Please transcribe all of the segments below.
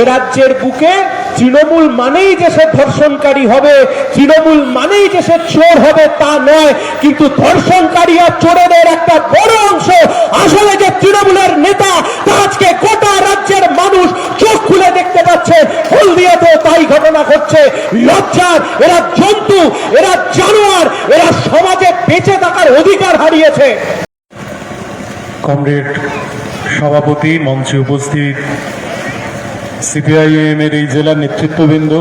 এ রাজ্যের বুকে তৃণমূল মানেই যে সে ধর্ষণকারী হবে, তৃণমূল মানেই যে সে চোর হবে তা নয়, কিন্তু ধর্ষণকারী আর চোরেদের একটা বড় অংশ আসলে যে তৃণমূলের নেতা, তা আজকে গোটা রাজ্যের মানুষ চোখ খুলে দেখতে পাচ্ছে। হলদিয়াতেও তাই ঘটনা ঘটছে। লজ্জার, এরা জন্তু, এরা জানোয়ার, এরা সমাজে বেঁচে থাকার অধিকার হারিয়েছে। কমরেড সভাপতি মঞ্চে উপস্থিত সিপিআইএম এর এই জেলার নেতৃত্ববৃন্দ,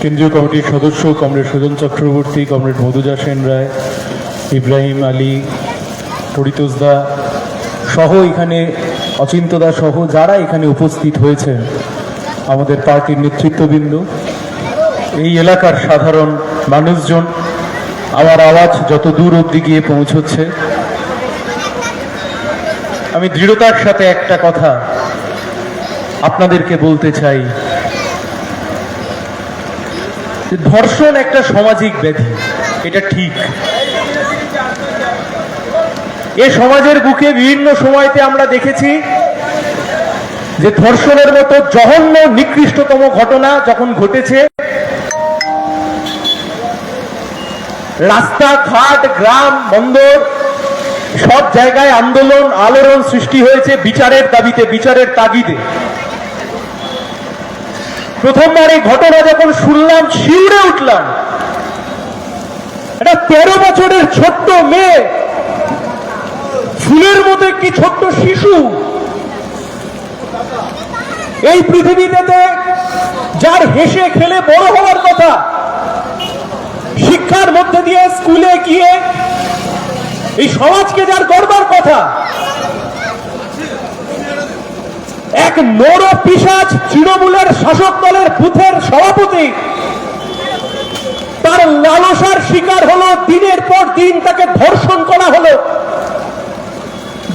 কেন্দ্রীয় কমিটির সদস্য কমরেড সুজন চক্রবর্তী, কমরেড মধুজা সেন রায়, ইব্রাহিম আলী তরিতোষদা সহ এখানে অচিন্তদা সহ যারা এখানে উপস্থিত হয়েছেন আমাদের পার্টির নেতৃত্ববৃন্দ, এই এলাকার সাধারণ মানুষজন, আমার আওয়াজ যত দূর অবধি গিয়ে পৌঁছচ্ছে। আমি দৃঢ়তার সাথে একটা কথা আপনাদেরকে বলতে চাই ধর্ষণ একটা সামাজিক ব্যাধি, এটা ঠিক। এ সমাজের বুকে বিভিন্ন সময়তে আমরা দেখেছি যে ধর্ষণের মতো জঘন্য, নিকৃষ্টতম ঘটনা যখন ঘটেছে, রাস্তাঘাট, গ্রাম, বন্দর, সব জায়গায় আন্দোলন, আলোড়ন সৃষ্টি হয়েছে বিচারের দাবিতে, বিচারের তাগিদে। প্রথমবার এই ঘটনা যখন শুনলাম, শিউরে উঠলাম। এটা তেরো বছরের ছোট্ট মেয়ে, ফুলের মতো একটি ছোট্ট শিশু। এই পৃথিবীতে যার হেসে খেলে বড় হওয়ার কথা, শিক্ষার মধ্যে দিয়ে স্কুলে গিয়ে এই সমাজকে যার গড়বার কথা, এক নর পিসাজ তৃণমূলের শাসক দলের বুথের সভাপতি। তার লালসার শিকার হলো, দিনের পর দিন তাকে ধর্ষণ করা হলো।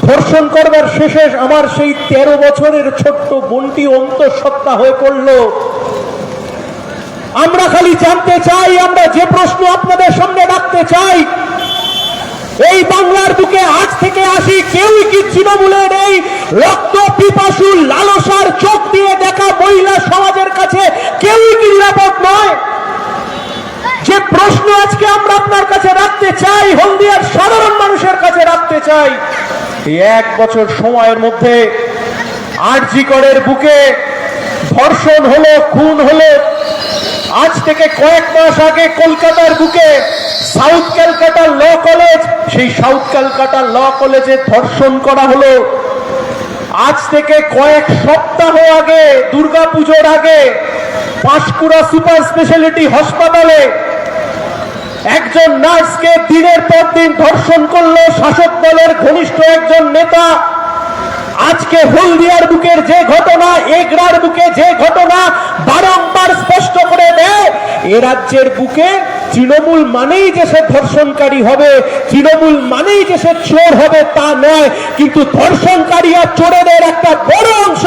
ধর্ষণ করবার শেষে আমার সেই তেরো বছরের ছোট্ট বোনটি অন্তঃসত্ত্বা হয়ে পড়ল। আমরা খালি জানতে চাই, আমরা যে প্রশ্ন আপনাদের সামনে রাখতে চাই এই বাংলার বুকে আজ থেকে আসি, কেউই কি তৃণমূলের এই রক্ত পিপাসু লালসার চোখ দিয়ে দেখা মহিলা সমাজের কাছে, কেউই কি নিরাপদ নয়? যে প্রশ্ন আজকে আমরা আপনার কাছে রাখতে চাই, হলদিয়ার সাধারণ মানুষের কাছে রাখতে চাই এক বছর সময়ের মধ্যে আরজি করের বুকে ধর্ষণ হলো, খুন হলো আজ থেকে কয়েক মাস আগে কলকাতার বুকে সাউথ ক্যালকাটা ল কলেজ, সেই সাউথ ক্যালকাটা ল কলেজে ধর্ষণ করা হলো। আজ থেকে কয়েক সপ্তাহ আগে, দুর্গাপুজোর আগে, পাঁশকুড়া সুপার স্পেশালিটি হাসপাতালে একজন নার্সকে দিনের পর দিন ধর্ষণ করল। শাসক দলের ঘনিষ্ঠ একজন নেতা আজকে হলদিয়ার বুকের যে ঘটনা, এগরার বুকে যে ঘটনা বারংবার স্পষ্ট করে দেয়, এ রাজ্যের বুকে তৃণমূল মানেই যে সে ধর্ষণকারী হবে, তৃণমূল মানেই যে সে চোর হবে তা নয়, কিন্তু ধর্ষণকারী আর চোরেদের একটা বড় অংশ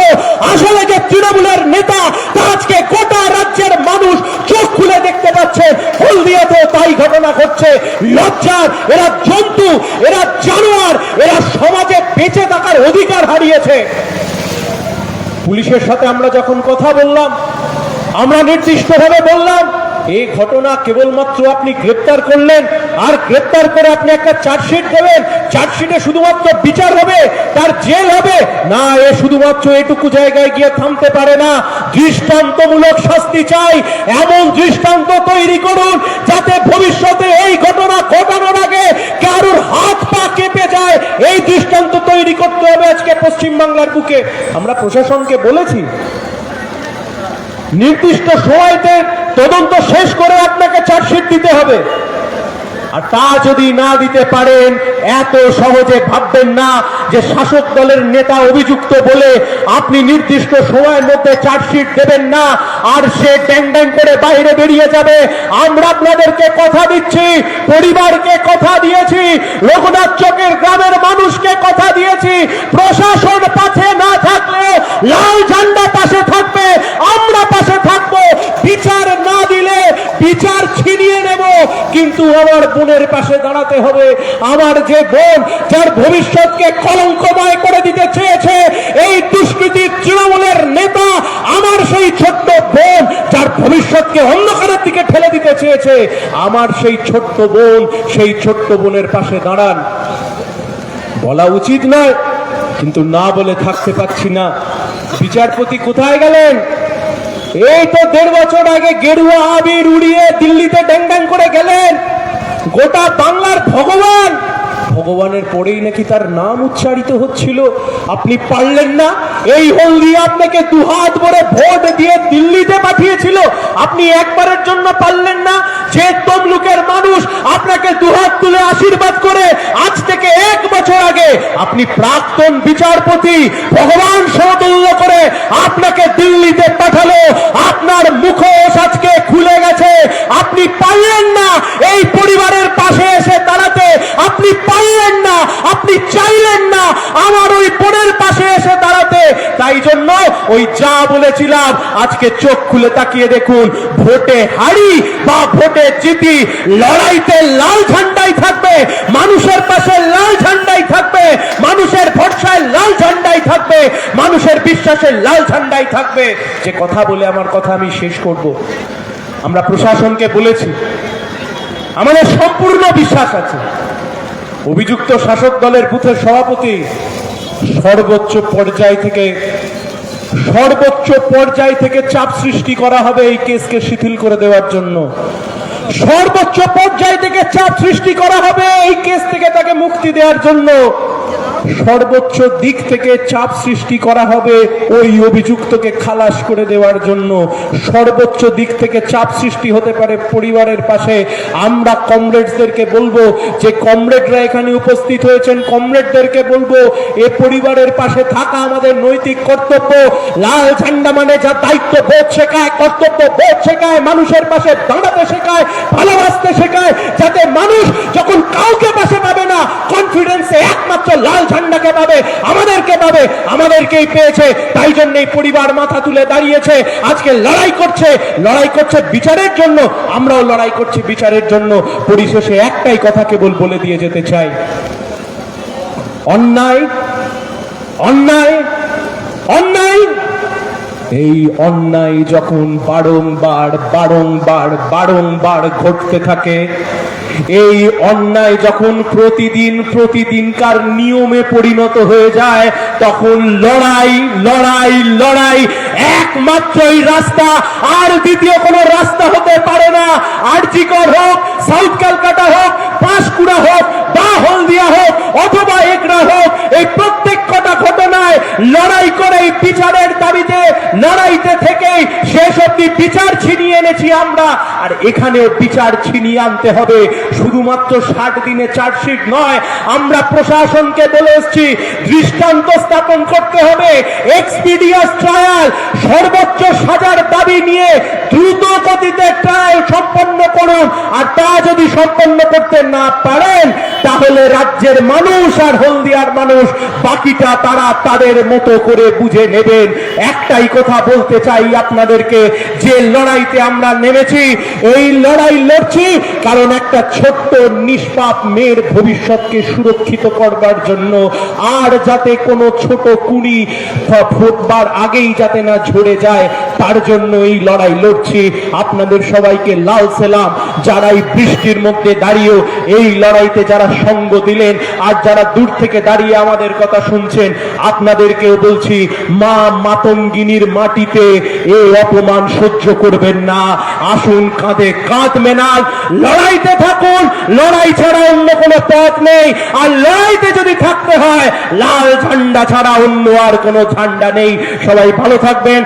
আসলে যে তৃণমূলের নেতা, তা আজকে গোটা রাজ্যের মানুষ চোখ খুলে দেখতে পাচ্ছে। হলদিয়াতেও তাই ঘটনা ঘটছে। লজ্জার এরা এরা জানোয়ার এরা সমাজে বেঁচে থাকার হারিয়েছে পুলিশের সাথে আমরা যখন কথা বললাম আমরা নির্দিষ্টভাবে বললাম এই ঘটনা কেবলমাত্র আপনি গ্রেপ্তার করলেন, আর গ্রেপ্তার করে আপনি একটা চার্জশিট দেবেন। চার্জশিটে শুধুমাত্র বিচার হবে, তার জেল হবে। না, এ শুধুমাত্র এটুকু জায়গায় গিয়ে থামতে পারে না। দৃষ্টান্তমূলক শাস্তি চাই, এমন দৃষ্টান্ত তৈরি করুন, যাতে ভবিষ্যতে এই ঘটনা ঘটানোর আগে কারোর হাত পা কেঁপে যায়। এই দৃষ্টান্ত তৈরি করতে হবে আজকে পশ্চিমবাংলার বুকে। আমরা প্রশাসনকে বলেছি নির্দিষ্ট সময়তে তদন্ত শেষ করে আপনাকে চার্জশিট দিতে হবে। আর তা যদি না দিতে পারেন, এত সহজে ভাববেন না যে শাসক দলের নেতা অভিযুক্ত বলে আপনি নির্দিষ্ট সময়ের মধ্যে চার্জশিট দেবেন না, আর সে ড্যাং ড্যাং করে বাইরে বেরিয়ে যাবে। আমরা আপনাদেরকে কথা দিচ্ছি, পরিবারকে কথা দিয়েছি রঘুনাথ চকের গ্রামের মানুষকে কথা দিয়েছি। প্রশাসন পাশে না থাকলে লাল ঝান্ডা পাশে থাকবে, আমরা পাশে থাকব, বিচার বিচার ছিনিয়ে নেব, কিন্তু আমার বোনের পাশে দাঁড়াতে হবে। আমার যে বোন, যার ভবিষ্যৎকে কলঙ্কময় করে দিতে চেয়েছে, এই দুষ্কৃতির তৃণমূলের নেতা আমার সেই ছোট্ট বোন, যার ভবিষ্যৎকে অন্ধকারের দিকে ঠেলে দিতে চেয়েছে। আমার সেই ছোট্ট বোন, সেই ছোট্ট বোনের পাশে দাঁড়ান। বলা উচিত নয়, কিন্তু না বলে থাকতে পারছি না। বিচারপতি কোথায় গেলেন? এই তো দেড় বছর আগে গেরুয়া আবির উড়িয়ে দিল্লিতে ড্যাং করে গেলেন। গোটা বাংলার ভগবান ভগবানের পরেই নাকি তার নাম উচ্চারিত হচ্ছিল। আপনি পারলেন না। এই হলদি আপনাকে দুহাত ভরে ভোট দিয়ে দিল্লিতে পাঠিয়েছিল। আপনি একবারের জন্য পারলেন না। যে তমলুকের মানুষ আপনাকে দুহাত তুলে আশীর্বাদ করে আজ থেকে এক বছর আগে আপনি প্রাক্তন বিচারপতি ভগবান সমতুল্য করে আপনাকে দিল্লিতে পাঠালো। আপনার মুখোশ আজকে খুলে গেছে আপনি পারলেন না এই পরিবারের পাশে এসে দাঁড়াতে আপনি পারলেন না আপনি চাইলেন না আমার ওই বোনের পাশে এসে দাঁড়াতে তাই জন্য ওই যা বলেছিলাম, আজকে চোখ খুলে তাকিয়ে দেখুন, ভোটে হারি বা ভোটে জিতি, লড়াইতে লাল ঝান্ডাই থাকবে, মানুষের পাশে লাল ঝান্ডাই থাকবে, মানুষের ভরসায় লাল ঝান্ডাই থাকবে, মানুষের বিশ্বাসে লাল ঝান্ডাই থাকবে। যে কথা বলে আমার কথা আমি শেষ করব। আমরা প্রশাসনকে বলেছি, আমাদের সম্পূর্ণ বিশ্বাস আছে। অভিযুক্ত শাসক দলের বুথের সভাপতি সর্বোচ্চ পর্যায় থেকে সর্বোচ্চ পর্যায় থেকে চাপ সৃষ্টি করা হবে এই কেসকে শিথিল করে দেওয়ার জন্য। সর্বোচ্চ পর্যায় থেকে চাপ সৃষ্টি করা হবে এই কেস থেকে তাকে মুক্তি দেওয়ার জন্য। সর্বোচ্চ দিক থেকে চাপ সৃষ্টি করা হবে ওই অভিযুক্তকে খালাস করে দেওয়ার জন্য। সর্বোচ্চ দিক থেকে চাপ সৃষ্টি হতে পারে পরিবারের পাশে। আমরা কমরেডসদেরকে বলব যে, কমরেডরা এখানে উপস্থিত হয়েছেন। কমরেডদেরকে বলব, এ পরিবারের পাশে থাকা আমাদের নৈতিক কর্তব্য। লাল ঝান্ডা মানে যা দায়িত্ব বোধ শেখায়, কর্তব্য বোধ শেখায়, মানুষের পাশে দাঁড়াতে শেখায়, ভালোবাসতে শেখায়, যাতে মানুষ যখন কাউকে পাশে পাবে না কনফিডেন্সে একমাত্র লাল ঝান্ডাকে পাবে, আমাদেরকে পাবে, আমাদেরকেই পেয়েছে, তাই জন্য এই পরিবার মাথা তুলে দাঁড়িয়েছে, আজকে লড়াই করছে লড়াই করছে বিচারের জন্য, আমরাও লড়াই করছি বিচারের জন্য, পরিশেষে একটাই কথা কেবল বলে দিয়ে যেতে চাই। অন্যায় অন্যায় অন্যায়, এই অন্যায় যখন বারংবার বারংবার বারংবার ঘটতে থাকে এই অন্যায় যখন প্রতিদিন প্রতিদিনকার নিয়মে পরিণত হয়ে যায়, তখন লড়াই লড়াই লড়াই, একমাত্রই রাস্তা। আর দ্বিতীয় কোনো রাস্তা হতে পারে না। আরজিকর হোক, সাউথ ক্যালকাটা হোক পাঁশকুড়া হোক বা হলদিয়া হোক অথবা একরা হোক এই প্রত্যেক কটা ঘটনায় লড়াই করে এই বিচারের দাবিতে লড়াইতে থেকে অব্দি বিচার ছিনিয়ে এনেছি আমরা। আর এখানেও বিচার ছিনিয়ে আনতে হবে। শুধুমাত্র ষাট দিনে চার্জশিট নয়, আমরা প্রশাসনকে বলে এসছি, দৃষ্টান্ত স্থাপন করতে হবে। এক্সপিডিয়াস ট্রায়াল সর্বোচ্চ সাজার দাবি নিয়ে দ্রুত গতিতে ট্রায়াল সম্পন্ন করুন। আর তা যদি সম্পন্ন করতে না পারেন, তাহলে রাজ্যের মানুষ আর হলদিয়ার মানুষ, বাকিটা তারা তাদের মতো করে বুঝে নেবেন। একটাই কথা বলতে চাই আপনাদেরকে যে লড়াইতে আমরা নেমেছি, এই লড়াই লড়ছি কারণ একটা ছোট্ট নিষ্পাপ মেয়ের ভবিষ্যৎকে সুরক্ষিত করবার জন্য। আর যাতে কোনো ছোট কুড়ি ফুটবার আগেই যাতে না ঝরে যায়, তার জন্য এই লড়াই লড়ছি। আপনাদের সবাইকে লাল সেলাম। যারা এই বৃষ্টির মধ্যে দাঁড়িয়েও এই লড়াইতে যারা সঙ্গ দিলেন, আর যারা দূর থেকে দাঁড়িয়ে আমাদের কথা শুনছেন, আপনাদেরকেও বলছি, মা মাতঙ্গিনীর মাটিতে এই অপমান সহ্য করবেন না। আসুন কাঁধে কাঁধ মেনাল লড়াইতে থাকুন। লড়াই ছাড়া অন্য কোনো পথ নেই। আর লড়াইতে যদি থাকতে হয়, লাল ঝান্ডা ছাড়া অন্য আর কোনো ঝান্ডা নেই। সবাই ভালো থাকবেন।